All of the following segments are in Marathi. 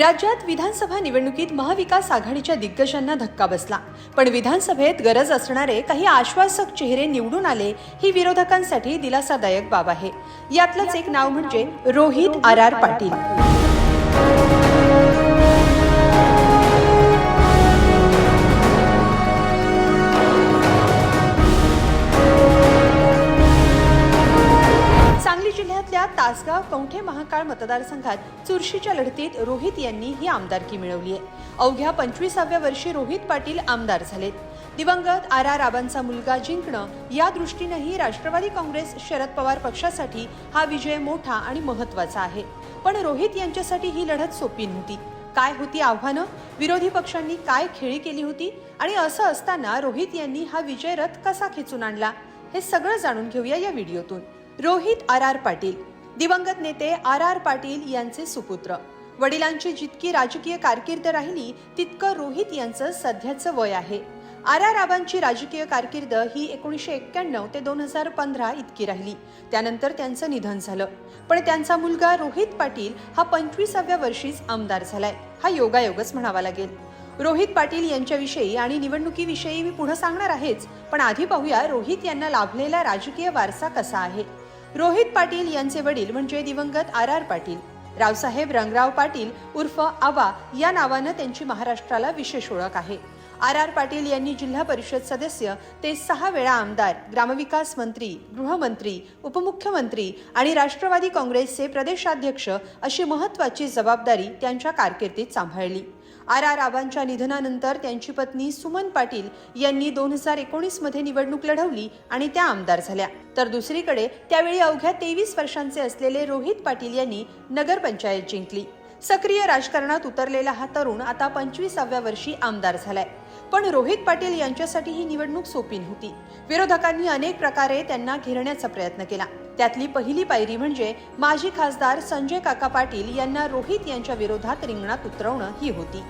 राज्यात विधानसभा निवडणुकीत महाविकास आघाडीच्या दिग्गजांना धक्का बसला. पण विधानसभेत गरज असणारे काही आश्वासक चेहरे निवडून आले ही विरोधकांसाठी दिलासादायक बाब आहे. यातलंच एक नाव म्हणजे रोहित आर आर पाटील. जिल्ह्यातल्या तासगाव कवठे महाकाळ मतदारसंघात चुरशीच्या लढतीत रोहित यांनी ही आमदारकी मिळवली आहे. अवघ्या पंचवीसाव्या वर्षी रोहित पाटील आमदार झालेत. दिवंगत आर आर आबांचा मुलगा जिंकणं या दृष्टीनंही राष्ट्रवादी काँग्रेस शरद पवार पक्षासाठी हा विजय मोठा आणि महत्त्वाचा आहे. पण रोहित यांच्यासाठी ही लढत सोपी नव्हती. काय होती आव्हानं? विरोधी पक्षांनी काय खेळी केली होती? आणि असं असताना रोहित यांनी हा विजय रथ कसा खेचून आणला? हे सगळं जाणून घेऊया या व्हिडिओतून. Rohit R R Patil. दिवंगत नेते आर आर पाटील यांचे सुपुत्र. वडिलांची जितकी राजकीय कारकीर्द राहिली तितकं रोहित यांचं सध्याचं वय आहे. आर आर आबांची राजकीय कारकीर्द ही एकोणीसशे एक्क्याण्णव ते दोन हजार पंधरा इतकी राहिली. त्यानंतर त्यांचं निधन झालं. पण त्यांचा मुलगा रोहित पाटील हा पंचवीसाव्या वर्षीच आमदार झालाय. हा योगायोगच म्हणावा लागेल. रोहित पाटील यांच्याविषयी आणि निवडणुकीविषयी मी पुढे सांगणार आहेच पण आधी पाहूया रोहित यांना लाभलेला राजकीय वारसा कसा आहे. रोहित पाटील यांचे वडील म्हणजे दिवंगत आर आर पाटील. रावसाहेब रंगराव पाटील उर्फ आबा या नावानं त्यांची महाराष्ट्राला विशेष ओळख आहे. आर आर पाटील यांनी जिल्हा परिषद सदस्य ते सहा वेळा आमदार ग्रामविकास मंत्री गृहमंत्री उपमुख्यमंत्री आणि राष्ट्रवादी काँग्रेसचे प्रदेशाध्यक्ष अशी महत्वाची जबाबदारी त्यांच्या कारकिर्दीत सांभाळली. आर आर आबांच्या निधनानंतर त्यांची पत्नी सुमन पाटील यांनी दोन हजार एकोणीसमध्ये निवडणूक लढवली आणि त्या आमदार झाल्या. तर दुसरीकडे त्यावेळी अवघ्या तेवीस वर्षांचे असलेले रोहित पाटील यांनी नगरपंचायत जिंकली. सक्रिय राजकारणात उतरलेला हा तरुण आता पंचवीसाव्या वर्षी आमदार झालाय. पण रोहित पाटील यांच्यासाठी ही निवडणूक सोपी नव्हती. विरोधकांनी अनेक प्रकारे त्यांना घेरण्याचा प्रयत्न केला. त्यातली पहिली पायरी म्हणजे माजी खासदार संजय काका पाटील यांना रोहित यांच्या विरोधात रिंगणात उतरवणं ही होती.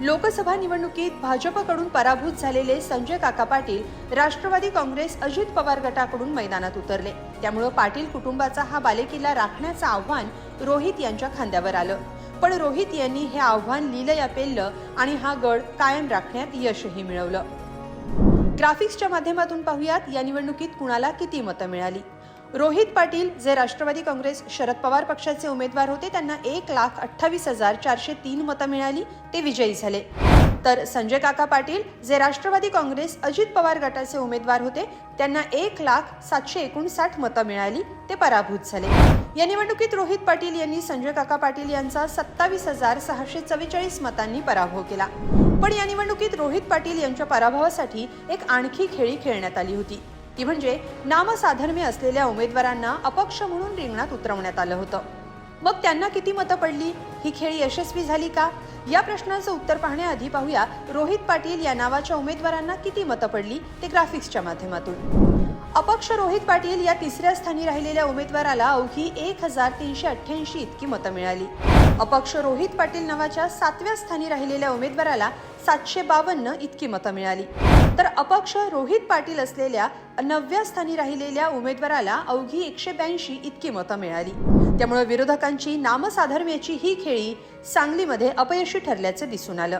लोकसभा निवडणुकीत भाजपकडून पराभूत झालेले संजय काका पाटील राष्ट्रवादी काँग्रेस अजित पवार गटाकडून मैदानात उतरले. त्यामुळं पाटील कुटुंबाचा हा बालेकिल्ला राखण्याचं आव्हान रोहित यांच्या खांद्यावर आलं. पण रोहित यांनी हे आव्हान लिलया पेललं आणि हा गड कायम राखण्यात यशही मिळवलं. ग्राफिक्सच्या माध्यमातून पाहूयात या निवडणुकीत कुणाला किती मतं मिळाली? रोहित पाटील जे राष्ट्रवादी काँग्रेस शरद पवार पक्षाचे उमेदवार होते त्यांना एक लाख अठ्ठावीस हजार चारशे तीन मतं मिळाली ते विजयी झाले. तर संजय काका पाटील जे राष्ट्रवादी काँग्रेस अजित पवार गटाचे उमेदवार होते त्यांना एक लाख सातशे एकोणसाठ मतं मिळाली ते पराभूत झाले. या निवडणुकीत रोहित पाटील यांनी संजय काका पाटील यांचा सत्तावीस हजार सहाशे चव्वेचाळीस मतांनी पराभव केला. पण या निवडणुकीत रोहित पाटील यांच्या पराभवासाठी एक आणखी खेळी खेळण्यात आली होती. ती म्हणजे नामसाधर्म्य असलेल्या उमेदवारांना अपक्ष म्हणून रिंगणात उतरवण्यात आलं होतं. मग त्यांना किती मतं पडली? ही खेळी यशस्वी झाली का? या प्रश्नाचं उत्तर पाहण्याआधी पाहूया रोहित पाटील या नावाच्या उमेदवारांना किती मतं पडली ते ग्राफिक्सच्या माध्यमातून. अपक्ष रोहित पाटील या तिसऱ्या स्थानी राहिलेल्या उमेदवाराला अवघी एक हजार तीनशे अठ्ठ्याऐंशी इतकी मतं मिळाली. अपक्ष रोहित पाटील नावाच्या सातव्या स्थानी राहिलेल्या उमेदवाराला सातशे बावन्न इतकी मतं मिळाली. तर अपक्ष रोहित पाटील असलेल्या नवव्या स्थानी राहिलेल्या उमेदवाराला अवघी एकशे ब्याऐंशी इतकी मतं मिळाली. त्यामुळे विरोधकांची नामसाधर्म्याची ही खेळी सांगलीमध्ये अपयशी ठरल्याचं दिसून आलं.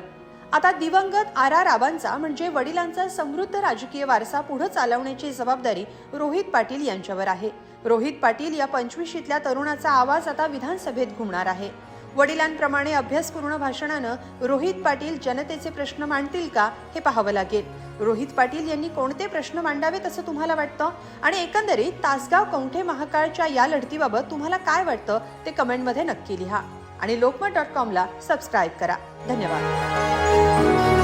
आता दिवंगत आर आर आबांचा म्हणजे वडिलांचा समृद्ध राजकीय वारसा पुढे चालवण्याची जबाबदारी रोहित पाटील यांच्यावर आहे. रोहित पाटील या पंचवीशीतल्या तरुणाचा आवाज आता विधानसभेत घुमणार आहे. वडिलांप्रमाणे अभ्यासपूर्ण भाषणानं रोहित पाटील जनतेचे प्रश्न मांडतील का हे पाहावं लागेल. रोहित पाटील यांनी कोणते प्रश्न मांडावेत असं तुम्हाला वाटतं? आणि एकंदरीत तासगाव कवठे महाकाळच्या या लढतीबाबत तुम्हाला काय वाटतं ते कमेंटमध्ये नक्की लिहा. आणि लोकमत डॉट कॉमला सबस्क्राईब करा. धन्यवाद.